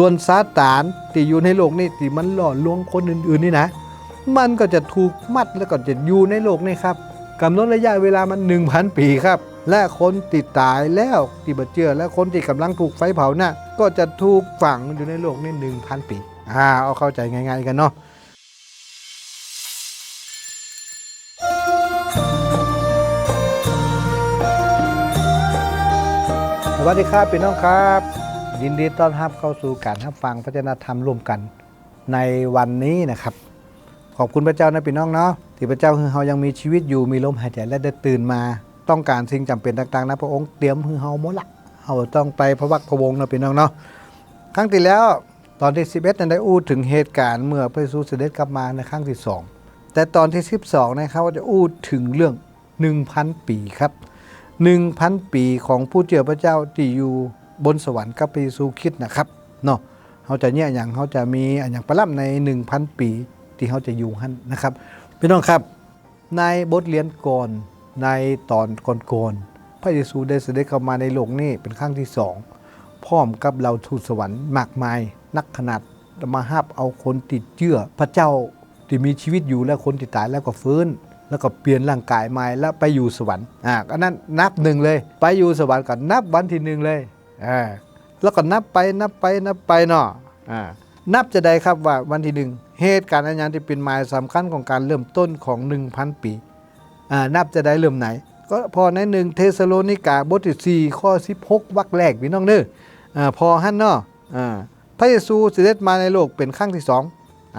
ส่วนซาตานที่อยู่ในโลกนี่ที่มันหล่อลวงคนอื่นๆนี่นะ มันก็จะถูกมัดแล้วก็จะอยู่ในโลกนี่ครับกำหนดระยะเวลามัน 1,000 ปีครับ และคนติดตายแล้วที่บาดเจือและคนที่กำลังถูกไฟเผาน่ะก็จะถูกฝังอยู่ในโลกนี่1,000 ปีอ่าเอาเข้าใจง่าย ๆ กันเนาะสวัสดีครับพี่น้องครับ ยินดีต้อนรับเข้าสู่การรับฟังพระเจ้าธรรมร่วมกันในวันนี้นะครับ ขอบคุณพระเจ้านะพี่น้องเนาะที่พระเจ้าคือเฮายังมีชีวิตอยู่มีลมหายใจและได้ตื่นมา ต้องการสิ่งจำเป็นต่างๆนะพระองค์เตรียมคือเฮาหมดละเฮาต้องไปพระวักพระวงนะพี่น้องเนาะครั้งที่แล้วตอนที่ 11นั้นได้อู้ถึงเหตุการณ์เมื่อพระเยซูเสด็จกลับมาในครั้งที่ 2 แต่ตอนที่ 12 นะครับว่าจะอู้ถึงเรื่อง 1,000 ปีครับ 1,000 ปีของผู้เจือพระเจ้าที่อยู่ บนสวรรค์กับพระเยซูคริดนะครับเนาะเขาจะเนี่ยอย่างเขาจะมีอย่างประลับใน 1,000 ปีที่เขาจะอยู่หันนะครับพี่น้องครับในบทเรียนก่อนในตอนก่อนๆพระเยซูได้เสด็จเข้ามาในโลกนี้เป็นครั้งที่สองพร้อมกับเราทูตสวรรค์มากมาย นักขนาดมาห้าบเอาคนติดเชื่อ พระเจ้าที่มีชีวิตอยู่และคนที่ตายแล้วก็ฟื้น แล้วก็เปลี่ยนร่างกายใหม่แล้วไปอยู่สวรรค์อ่าก็นั้นนับหนึ่งเลย ไปอยู่สวรรค์ก่อนนับวันที่หนึ่งเลย อ่าแล้วก็นับไปนับไปนับไปเนาะอ่านับจะได้ครับว่าวันที่หนึ่งเหตุการณ์อันยังที่เป็นหมายสำคัญของการเริ่มต้นของ 1,000 ปีอ่านับจะได้เริ่มไหน ก็พอในหนึ่งเทสโลนิกาบทที่4ข้อ 16วรรคแรกพี่น้องเด้ออ่าพอหันเนาะอ่าพระเยซูเสด็จมาในโลกเป็นครั้งที่สอง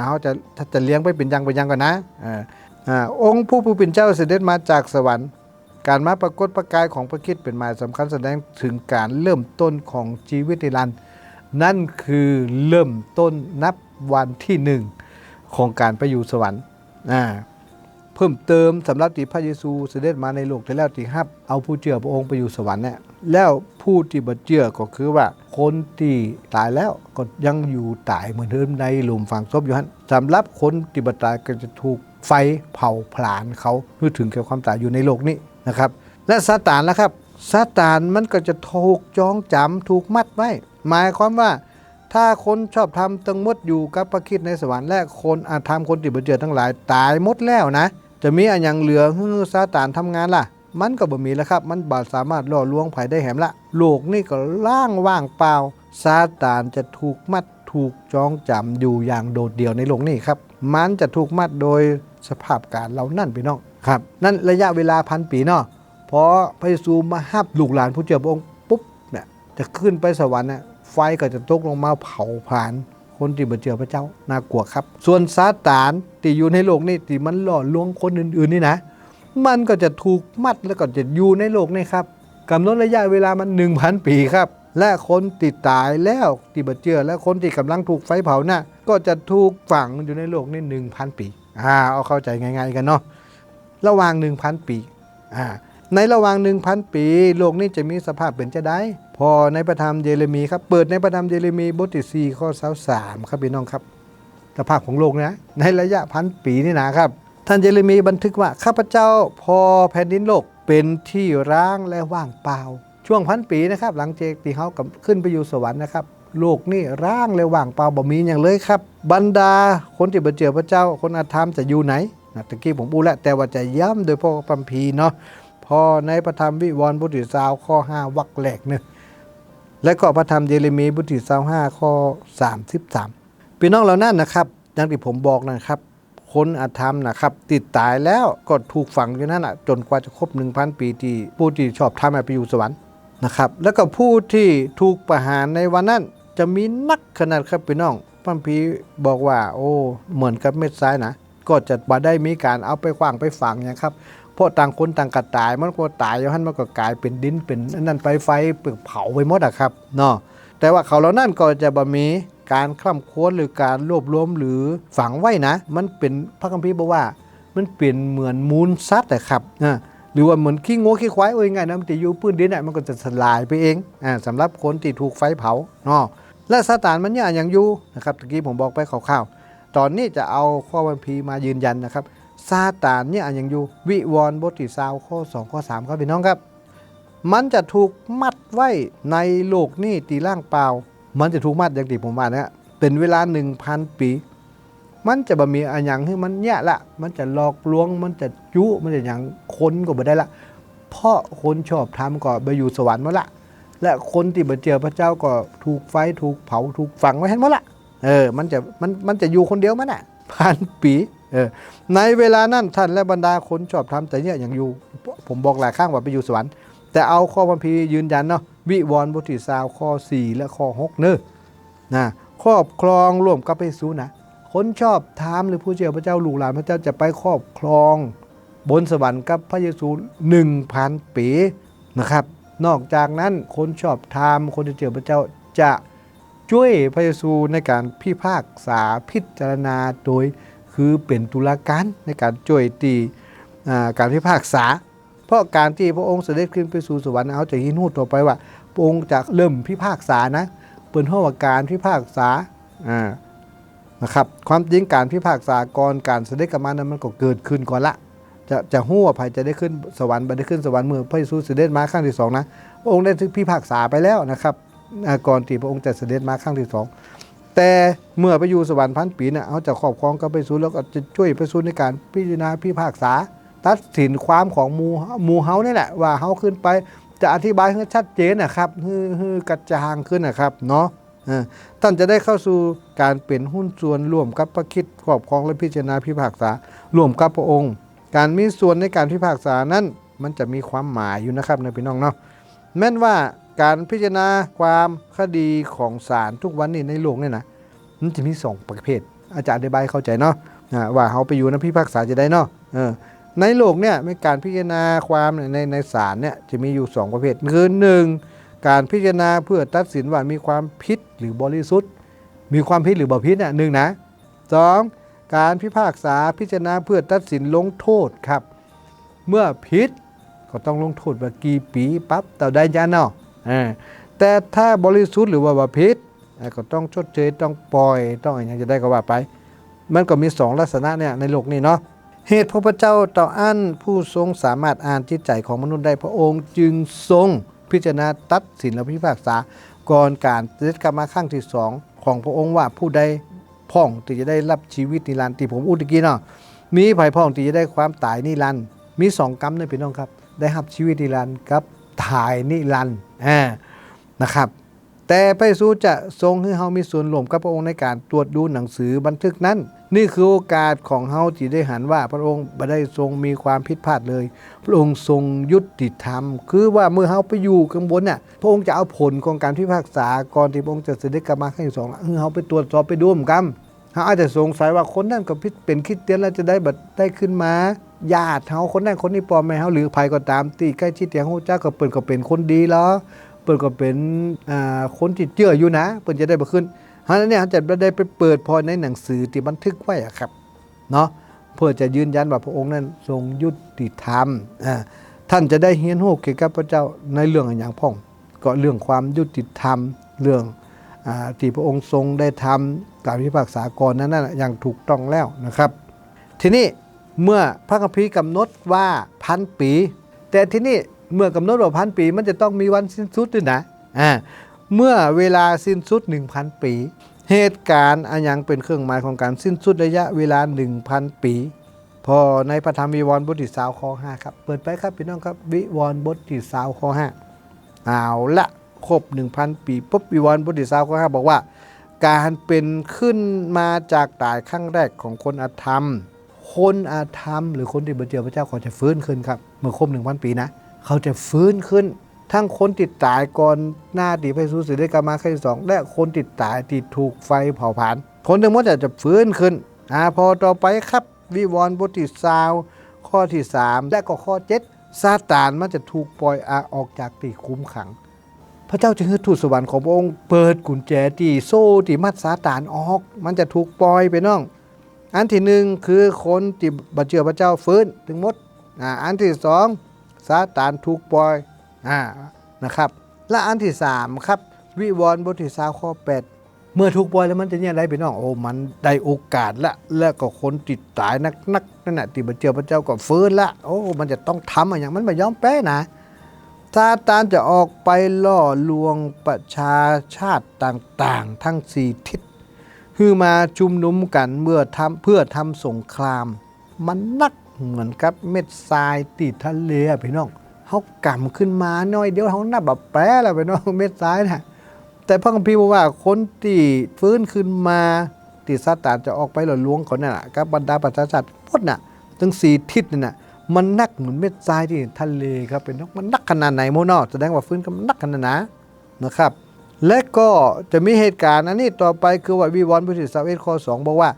เขาจะจะเลี้ยงไปเป็นยังเป็นยังก่อนนะอ่าอ่าองค์ผู้ผู้เป็นเจ้าเสด็จมาจากสวรรค์ การมาปรากฏประกายของพระคิดเป็นหมายสำคัญแสดงถึงการเริ่มต้นของชีวิตนิรันดร์นั่นคือเริ่มต้นนับวันที่หนึ่งของการไปอยู่สวรรค์อ่าเพิ่มเติมสำหรับที่พระเยซูเสด็จมาในโลกแต่แล้วที่ฮับเอาผู้เชื่อพระองค์ไปอยู่สวรรค์เนี่ยแล้วผู้ที่บ่เชื่อก็คือว่าคนที่ตายแล้วก็ยังอยู่ตายเหมือนเดิมในหลุมฝังศพอยู่ฮันสำหรับคนที่บ่ตายก็จะถูกไฟเผาผลาญเขาเพื่อถึงแก่ความตายอยู่ในโลกนี้ นะครับ และซาตานนะครับซาตานมันก็จะถูกจองจำถูกมัดไว้ หมายความว่าถ้าคนชอบทำตังมดอยู่กับพระคิดในสวรรค์และคนอาธรรมคนติดบัเจอทั้งหลายตายหมดแล้วนะ จะมีอันยังเหลือฮือซาตานทำงานล่ะ มันก็บ่มีแล้วครับ มันบาสามารถล่อลวงไผได้แหมละโลกนี่ก็ล่างว่างเปล่าซาตานจะถูกมัดถูกจองจำอยู่อย่างโดดเดี่ยวในโลกนี้ครับ มันจะถูกมัดโดยสภาพการเรานั่นพี่น้อง ครับ นั่นระยะเวลาพันปีเนาะพอพระเยซูมาห้าลูกหลานผู้เจ้าพระองค์ปุ๊บเนี่ยจะขึ้นไปสวรรค์เนี่ยไฟก็จะตกลงมาเผาผลาญคนที่บ่เจอพระเจ้าน่ากลัวครับ ส่วนซาตานที่อยู่ในโลกนี้ที่มันหล่อลวงคนอื่นๆนี่นะ มันก็จะถูกมัดแล้วก็จะอยู่ในโลกนี่ครับกำหนดระยะเวลามัน 1,000 ปีครับ และคนติดตายแล้วที่บาดเจ็บและคนที่กำลังถูกไฟเผาน่ะก็จะถูกฝังอยู่ในโลกนี่1,000 ปีอ่าเอาเข้าใจง่าย ๆ กันเนาะ ระหว่าง 1,000 ปีอ่าในระหว่าง 1,000 ปี โลกนี้จะมีสภาพเป็นจะได้ พอในพระธรรมเยเรมีครับ เปิดในพระธรรมเยเรมีบทที่4ข้อ23ครับพี่น้องครับ สภาพของโลกนะในระยะพันปีนี่นะครับ ท่านเยเรมีบันทึกว่าข้าพเจ้าพอแผ่นดินโลกเป็นที่ร้างและว่างเปล่า ช่วงพันปีนะครับ หลังจากที่เขากับขึ้นไปอยู่สวรรค์นะครับโลกนี่ร้างและว่างเปล่าบ่มีอย่างเลยครับ บรรดาคนที่บ่เจอพระเจ้าคนอาธรรมจะอยู่ไหน ตะกี้ผมพูดแล้วแต่ว่าจะย้ำโดยพระคัมภีเนาะพอในพระธรรมวิวรณ์บทที่สาวข้อ 5วรรคแรกเนี่ยและก็พระธรรมเยเรมีบทที่25ข้อ 33พี่น้องเรานั่นนะครับอย่างที่ผมบอกนะครับคนอาธรรมนะครับ ติดตายแล้วก็ถูกฝังอยู่นั่นอะจนกว่าจะครบ 1,000 ปีที่ผู้ที่ชอบทำไปอยู่สวรรค์นะครับ แล้วก็ผู้ที่ถูกประหารในวันนั้น จะมีนักขนาดครับพี่น้องพัมพีบอกว่า โอ้ เหมือนกับเม็ดทรายนะ ก็จะบ่ได้มีการเอาไปขว้างไปฝังอย่างครับเพราะต่างคนต่างกัดตายมันก็ตายยู่หันมันก็กลายเป็นดินเป็นนั่นไปไฟเปลือกเผาไปหมดอะครับเนาะแต่ว่าเขาเหล่านั้นก็จะบ่มีการคล่ำค้วนหรือการรวบรวมหรือฝังไว้นะ มันเป็นพระคัมภีร์บอกว่า มันเป็นเหมือนมูลสัตว์อะครับอ่าหรือว่าเหมือนขี้งัวขี้ควายโอ้ยไงนะมันจะอยู่พื้นดินอะมันก็จะสลายไปเองอ่าสำหรับคนที่ถูกไฟเผาเนาะและซาตานมันเนี่ยยังอยู่นะครับตะกี้ผมบอกไปคร่าวๆ ตอนนี้จะเอาข้อบัมพีมายืนยันนะครับซาตานเนี่ยยังอยู่วิวรณ์บทที่สาวข้อ2ข้อ3ครับพี่น้องครับ มันจะถูกมัดไว้ในโลกนี้ตีร่างเปล่า มันจะถูกมัดอย่างที่ผมว่านะเป็นเวลา 1,000 ปี มันจะบ่มีอะไรอย่างที่มันแย่ละ มันจะหลอกลวง มันจะยุมันจะอย่างคนก็บ่ได้ละ เพราะคนชอบทำก็ไปอยู่สวรรค์มาละ และคนที่บ่เจอพระเจ้าก็ถูกไฟถูกเผาถูกฝังไว้ให้หมดละ เออมันจะมันมันจะอยู่คนเดียวมันอะพันปีเออในเวลานั้นท่านและบรรดาคนชอบทำแต่เนี่ยยังอยู่ ผมบอกหลายข้างว่าไปอยู่สวรรค์ แต่เอาข้อพัมพีร์ยืนยันเนาะวิวรณ์บทที่สาวข้อ 4 และข้อ 6 เนอะนะครอบครองร่วมกับพระเยซูนะ คนชอบทามหรือผู้เชื่อพระเจ้าลูกหลานพระเจ้าจะไปครอบครองบนสวรรค์กับพระเยซู1,000ปีนะครับ นอกจากนั้นคนชอบทามคนที่เชื่อพระเจ้าจะ ช่วยพระเยซูในการพิพากษาพิจารณาโดยคือเป็นตุลาการในการช่วยตีการพิพากษา เพราะการที่พระองค์เสด็จขึ้นไปสู่สวรรค์เอาจะยินหูต่อไปว่า พระองค์จะเริ่มพิพากษานะเปิดห้องว่าการพิพากษาอ่านะครับความจริงการพิพากษาก่อนการเสด็จกลับมานั้นมันก็เกิดขึ้นก่อนละจะจะหู้ว่าภัยจะได้ขึ้นสวรรค์ไปได้ขึ้นสวรรค์เมื่อพระเยซูเสด็จมาครั้งที่สองนะพระองค์ได้พิพากษาไปแล้วนะครับ ก่อนที่พระองค์จะเสด็จมาครั้งที่สองแต่เมื่อไปอยู่สวรรค์พันปีนี่ยเขาจะครอบครองกับพระเยซูแล้วก็จะช่วยพระเยซูในการพิจารณาพิพากษา ตัดสินความของมูหมูเฮานี่แหละว่าเฮาขึ้นไปจะอธิบายให้ชัดเจนนะครับฮือฮือกระจางขึ้นนะครับเนาะท่านจะได้เข้าสู่การเป็นหุ้นส่วนร่วมกับพระคิดครอบครองและพิจารณาพิพากษาร่วมกับพระองค์ การมีส่วนในการพิพากษานั้น มันจะมีความหมายอยู่นะครับในพี่น้องเนาะแม้นว่า การพิจารณาความคดีของศาลทุกวันนี้ในโลกเนี่ยนะมันจะมีสองประเภท อาจารย์อธิบายเข้าใจเนาะว่าเขาไปอยู่ในพิพากษาจะได้เนาะในโลกเนี่ยในการพิจารณาความในในศาลเนี่ยจะมีอยู่ 2 ประเภทคือหนึ่งการพิจารณาเพื่อตัดสินว่ามีความผิดหรือบริสุทธิ์ มีความผิดหรือบ่ผิดเนี่ยหนึ่งนะสองการพิพากษาพิจารณาเพื่อตัดสินลงโทษครับ เมื่อผิดก็ต้องลงโทษว่ากี่ปีปั๊บต่อได้ยาเนาะ แต่ถ้าบริสุทธิ์หรือว่าบ่ผิดก็ต้องชดเชยต้องปล่อยต้องอะไรอย่างจะได้ก็ว่าไป มันก็มีสองลักษณะเนี่ยในโลกนี้เนาะเหตุพระพเจ้าต่ออันผู้ทรงสามารถอ่านจิตใจของมนุษย์ได้พระองค์จึงทรงพิจารณาตัดสินและพิพากษาก่อนการเสด็จกลับมาครั้งที่สองของพระองค์ว่าผู้ใดพ่องที่จะได้รับชีวิตนิรันดร์ที่ผมอุตกี้เนาะมีภัยพ่องที่จะได้ความตายนิรันดร์มีสองกรรมนะพี่น้องครับ ได้รับชีวิตนิรันดร์กับ ตายนิรันดร์นะครับ แต่พระเยซูจะทรงให้เฮามีส่วนร่วมกับพระองค์ในการตรวจดูหนังสือบันทึกนั้น นี่คือโอกาสของเฮาที่ได้หันว่าพระองค์บ่ได้ทรงมีความผิดพลาดเลย พระองค์ทรงยุติธรรม คือว่าเมื่อเฮาไปอยู่ข้างบนน่ะพระองค์จะเอาผลของการพิพากษาก่อนที่พระองค์จะเสด็จกลับมาครั้งสองเฮาไปตรวจสอบไปดูเหมือนกัน เฮาอาจจะสงสัยว่าคนนั้นก็พิเป็นคริสเตียนแล้วจะได้บัดได้ขึ้นมาญาติเฮาคนนั้นคนนี้ปอแม่เฮาหรือภัยก็ตามที่ใกล้ชิดอย่างฮู้จักก็เปิ้นก็เป็นคนดีแล้วเปิดก็เป็นคนที่เจืออยู่นะ เปิดจะได้บ่ขึ้นเพราะนั้นเนี่ยจะได้ไปเปิดพอในหนังสือที่บันทึกไว้อะครับเนาะเพื่อจะยืนยันว่าพระองค์นั้นทรงยุติธรรมอ่าท่านจะได้เฮียนโฮเกี่ยวกับพระเจ้าในเรื่องอย่างพ่อง ก็เรื่องความยุติธรรมเรื่องอที่พระองค์ทรงได้ทำการพิพากษาก่อนนั้นนะอย่างถูกต้องแล้วนะครับ ทีนี้เมื่อพระคัมภีร์กำหนดว่าพันปี แต่ทีนี้เมื่อกำหนดว่าพันปี มันจะต้องมีวันสิ้นสุดด้วยนะอ่าเมื่อเวลาสิ้นสุด 1,000 ปี เหตุการณ์อันยังเป็นเครื่องหมายของการสิ้นสุดระยะเวลา 1,000 ปี พอในพระธรรมวิวรณ์บทที่สาวข้อ5ครับ เปิดไปครับพี่น้องครับวิวรณ์บทที่สาวข้อ5เอาละครบ 1,000 ปีปุ๊บวิวรณ์บทที่สาวข้อ5บอกว่า การเป็นขึ้นมาจากตายครั้งแรกของคนอาธรรม คนอาธรรม หรือคนที่เบเจอพระเจ้าเขาจะฟื้นขึ้นครับ เมื่อครบหนึ่งพันปีนะ เขาจะฟื้นขึ้น ทั้งคนติดตายก่อนหน้าตีพระเยซูเสด็จกลับมาครั้งที่สองและคนติดตายที่ถูกไฟเผาผลาญคนทั้งหมดจะจะฟื้นขึ้นอ่าพอต่อไปครับวิวรณ์บทที่สาวข้อที่ 3 และก็ข้อ 7 ซาตานมันจะถูกปล่อยอาออกจากที่คุมขัง พระเจ้าจึงให้ทูตสวรรค์ของพระองค์เปิดกุญแจที่โซ่ที่มัดซาตานออก มันจะถูกปล่อยไปน้อง อันที่หนึ่งคือคนที่บัเชื่อพระเจ้าฟื้นถึงมดอ่าอันที่สองซาตานถูกปล่อยอ่านะครับ และอันที่สามครับ วิวรณ์บทที่สาวข้อแปดเมื่อถูกปล่อยแล้วมันจะเนี่ยได้ไปน้องโอ้มันได้โอกาสละ แล้วก็คนติดตายนักนักนั่นแหะที่บัเชื่อพระเจ้าก็ฟื้นละโอ้มันจะต้องทำอะไรอย่างมันไม่ยอมแพ้นะ ซาตานจะออกไปล่อลวงประชาชาติต่างๆ ทั้งสี่ทิศคือมาชุมนุมกันเมื่อทำเพื่อทำสงคราม มันนักเหมือนกับเม็ดทรายติดทะเลพี่น้องเขากำขึ้นมาหน่อยเดียวเขานับแบบแปรแล้วพี่น้องเม็ดทรายนะแต่พระคัมภีร์บอกว่าคนที่ฟื้นขึ้นมาที่ซาตานจะออกไปหล่อลวงเขานั่นแหละกับบรรดาประชาชาติพุทธน่ะทั้งสี่ทิศนั่นน่ะ มันนักเหมือนเม็ดทรายที่ทะเลครับเป็นน้องมันนักขนาดไหนโมนอแสดงว่าฟื้นก็มันนักขนาดไหนนะครับ และก็จะมีเหตุการณ์อันนี้ต่อไปคือว่าวิวรณ์พุทธิสาวเอข้อสองบอกว่า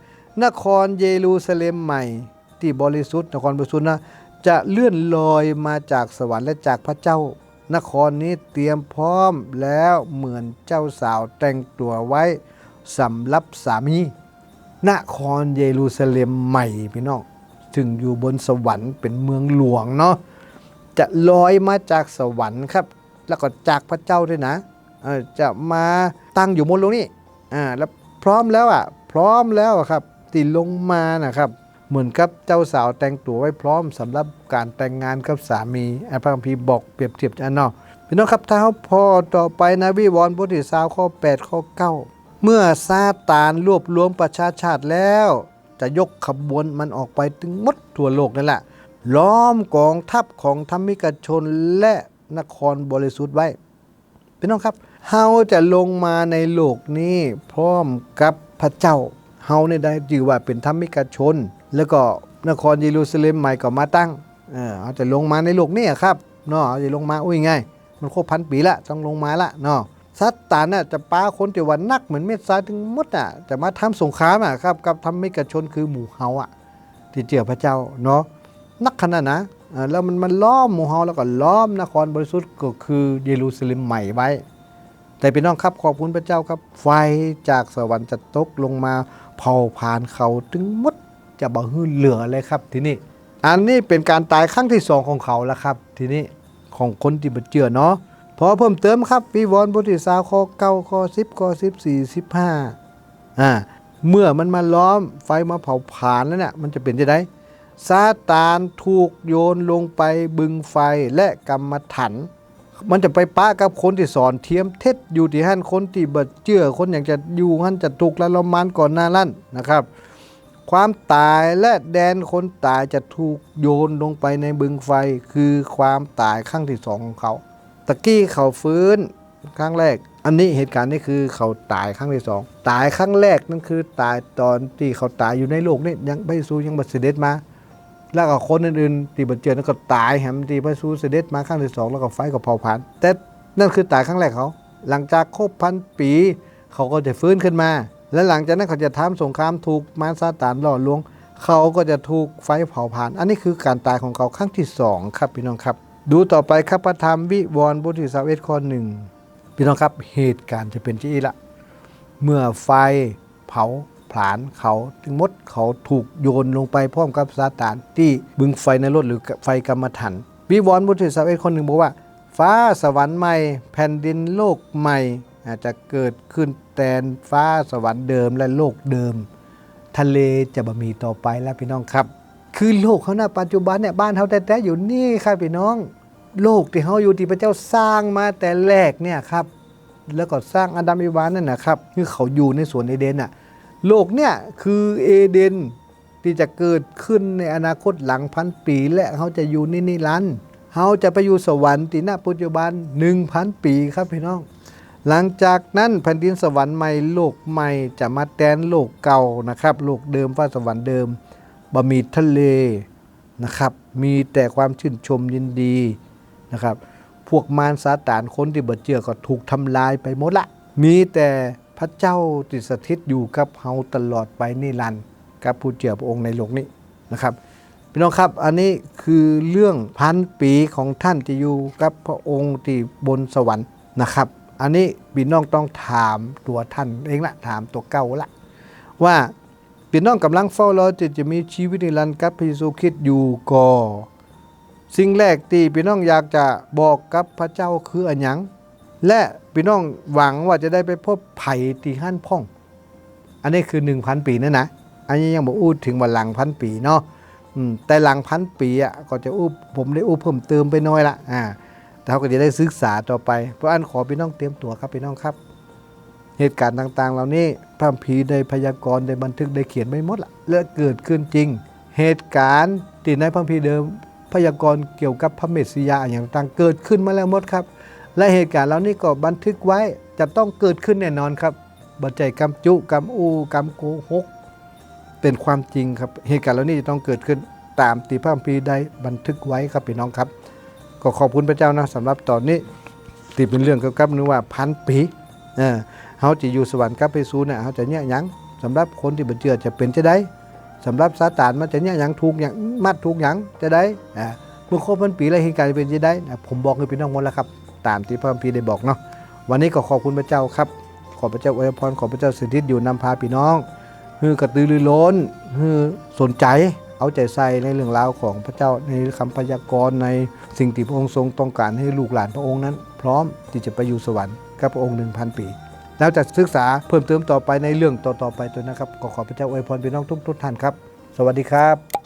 นครเยรูซาเล็มใหม่ ที่บริสุทธิ์นครบริสุทธิ์นะจะเลื่อนลอยมาจากสวรรค์และจากพระเจ้า นครนี้เตรียมพร้อมแล้วเหมือนเจ้าสาวแต่งตัวไว้สำหรับสามีนครเยรูซาเล็มใหม่พี่น้อง ถึงอยู่บนสวรรค์เป็นเมืองหลวงเนาะจะลอยมาจากสวรรค์ครับ แล้วก็จากพระเจ้าด้วยนะจะมาตั้งอยู่บนโลกนี้อ่าแล้วพร้อมแล้วอะพร้อมแล้วครับที่ลงมานะครับ เหมือนกับเจ้าสาวแต่งตัวไว้พร้อมสำหรับการแต่งงานกับสามีอันพระคัมภีร์บอกเปรียบเทียบอันเนาะพี่น้องครับถ้าเขาพอต่อไปนะวิวรณ์บทที่สาวข้อ 8 ข้อ 9 เมื่อซาตานรวบรวมประชาชาติแล้ว จะยกขบวนมันออกไปถึงหมดทั่วโลกนั่นแหละ ล้อมกองทัพของธรรมิกชนและนครบริสุทธิ์ไว้พี่น้องครับเฮาจะลงมาในโลกนี้พร้อมกับพระเจ้าเฮาเนี่ยได้ถือว่าเป็นธรรมิกชน แล้วก็นครเยรูซาเล็มใหม่ก็มาตั้งเออเฮาจะลงมาในโลกนี้ครับเนาะเฮาจะลงมาอุ้ยไงายมันครบพันปีละต้องลงมาละเนาะ ซัตานน่ะจะป้าคนที่วันนักเหมือนเม็ดทรายถึงมดอะจะมาทำสงครามอะครับกับธรรมิกระชนคือหมู่เฮาอะที่เจอพระเจ้าเนาะนักขนาดนะแล้วมันมันล้อมหมู่เฮาแล้วก็ล้อมนครบริสุทธิ์ก็คือเยรูซาเล็มใหม่ไว้ แต่พี่น้องครับขอบคุณพระเจ้าครับ ไฟจากสวรรค์จะตกลงมาเผาผ่านเขาถึงมดจะบ่ฮือเหลือเลยครับทีนี้อันนี้เป็นการตายครั้งที่สองของเขาแล้วครับ ทีนี้ของคนที่บ่เชื่อเนาะ อเพิ่มเติมครับวิวรณ์บทที่สามข้อเก้าข้อสิบข้อสิบสี่สิบห้าอ่าเมื่อมันมาล้อมไฟมาเผาผลาญแล้วเนี่ยมันจะเป็นจะไดซาตานถูกโยนลงไปบึงไฟและกรรมถันมันจะไปปะกับคนที่สอนเทียมเท็จอยู่ที่หันคนที่เบิดเชื่อคนอย่างจะอยู่หันจะถูกละลมานก่อนหน้าลั่นนะครับ ความตายและแดนคนตายจะถูกโยนลงไปในบึงไฟ คือความตายครั้งที่สองของเขา ตะกี้เขาฟื้นครั้งแรก อันนี้เหตุการณ์นี้คือเขาตายครั้งที่สองตายครั้งแรกนั่นคือตายตอนที่เขาตายอยู่ในโลกนี่ยังพระเยซูยังบัเสด็จมา แล้วก็คนอื่นๆที่บัเจ็บนั้นก็ตายแหมที่พระเยซูเสด็จมาครั้งที่สองแล้วก็ไฟก็เผาผลาญแต่นั่นคือตายครั้งแรกเขา หลังจากครบพันปี เขาก็จะฟื้นขึ้นมา และหลังจากนั้นเขาจะทำสงครามถูกมารซาตานหล่อลวง เขาก็จะถูกไฟเผาผลาญอันนี้คือการตายของเขาครั้งที่สองครับพี่น้องครับ ดูต่อไปครับพระธรรมวิวรณ์บทที่สาเอ็ดข้อหนึ่งพี่น้องครับเหตุการณ์จะเป็นที่ละเมื่อไฟเผาผลาญเขาถึงมดเขาถูกโยนลงไปพร้อมกับซาตานที่บึงไฟในรถหรือไฟกรรมฐานวิวรณ์บทที่สาเอ็ดคนหนึ่งบอกว่า ฟ้าสวรรค์ใหม่ แผ่นดินโลกใหม่อาจจะเกิดขึ้นแทนฟ้าสวรรค์เดิมและโลกเดิม ทะเลจะบ่มีต่อไปแล้วพี่น้องครับ คือโลกเขานะปัจจุบันเนี่ยบ้านเขาแต่ๆอยู่นี่ครับพี่น้อง โลกที่เขาอยู่ที่พระเจ้าสร้างมาแต่แรกเนี่ยครับ แล้วก็สร้างอาดัมอีวานนั่นนะครับคือเขาอยู่ในสวนเอเดนน่ะโลกเนี่ยคือเอเดนที่จะเกิดขึ้นในอนาคตหลังพันปี และเขาจะอยู่นี่นิรันเขาจะไปอยู่สวรรค์ที่ณปัจจุบัน1,000 ปีครับพี่น้อง หลังจากนั้นแผ่นดินสวรรค์ใหม่โลกใหม่จะมาแทนโลกเก่านะครับ โลกเดิมฟ้าสวรรค์เดิม บ่มีทะเลนะครับ มีแต่ความชื่นชมยินดีนะครับ พวกมารซาตานคนที่เบิดเจือก็ถูกทำลายไปหมดละ มีแต่พระเจ้าติดสถิตอยู่กับเฮาตลอดไปนิรันดร์กับผู้เจือพระองค์ในโลกนี้นะครับพี่น้องครับอันนี้คือเรื่องพันปีของท่านที่อยู่กับพระองค์ที่บนสวรรค์นะครับ อันนี้พี่น้องต้องถามตัวท่านเองละถามตัวเก้าละว่า พี่น้องกำลังเฝ้ารอที่จะมีชีวิตนิรันดร์กับพระเยซูคริสต์อยู่ก่อ สิ่งแรกที่พี่น้องอยากจะบอกกับพระเจ้าคืออันยัง และพี่น้องหวังว่าจะได้ไปพบไผ่ที่หั่นพ่อง อันนี้คือ 1,000 ปีนั่นนะ อันนี้ยังบอกอู้ถึงว่าหลังพันปีเนาะแต่หลังพันปีอะก็จะอู้ผมได้อู้เพิ่มเติมไปน้อยละอ่าแต่เราก็จะได้ศึกษาต่อไป เพราะอันขอพี่น้องเตรียมตัวครับพี่น้องครับ เหตุการณ์ต่างๆ เหล่านี้พระคัมภีได้พยากรณ์ได้บันทึกได้เขียนไว้หมดละและเกิดขึ้นจริง เหตุการณ์ที่ในพระคัมภีเดิมพยากรณ์เกี่ยวกับพระเมสสิยาอย่างต่างเกิดขึ้นมาแล้วหมดครับ และเหตุการณ์เหล่านี้ก็บันทึกไว้จะต้องเกิดขึ้นแน่นอนครับบัจจัยกรรมจุกรรมอูกรรมโกหกเป็นความจริงครับเหตุการณ์เหล่านี้จะต้องเกิดขึ้นตามที่พระคัมภีได้บันทึกไว้ครับพี่น้องครับ ก็ขอบคุณพระเจ้านะสำหรับตอนนี้ที่เป็นเรื่องเกี่ยวกับนึกว่าพันปีเออ เขาจะอยู่สวรรค์กับไปสู่เนี่ยเขาจะเนี่ยหยังสำหรับคนที่บ่เชื่อจะเป็นจะได้สำหรับซาตานมันจะเนี่ยหยังถูกหยังมัดถูกหยังจะได้อ่าเมื่อครบพันปีแล้วเหตุการณ์จะเป็นจะได้นะผมบอกให้พี่น้องหมดแล้วครับ ตามที่พระคัมภีร์ได้บอกเนาะวันนี้ก็ขอบคุณพระเจ้าครับ ขอพระเจ้าอวยพรขอพระเจ้าสิทธิอยู่นำพาพี่น้องฮือกระตือรือร้นฮือสนใจเอาใจใส่ในเรื่องราวของพระเจ้าในคำพยากรณ์ในสิ่งที่พระองค์ทรงต้องการให้ลูกหลานพระองค์นั้น พร้อมที่จะไปอยู่สวรรค์กับพระองค์หนึ่งพันปี แล้วจะศึกษาเพิ่มเติมต่อไปในเรื่องต่อๆไปตัวนะครับขอขอพระเจ้าอวยพรพี่น้องทุกๆท่านครับ สวัสดีครับ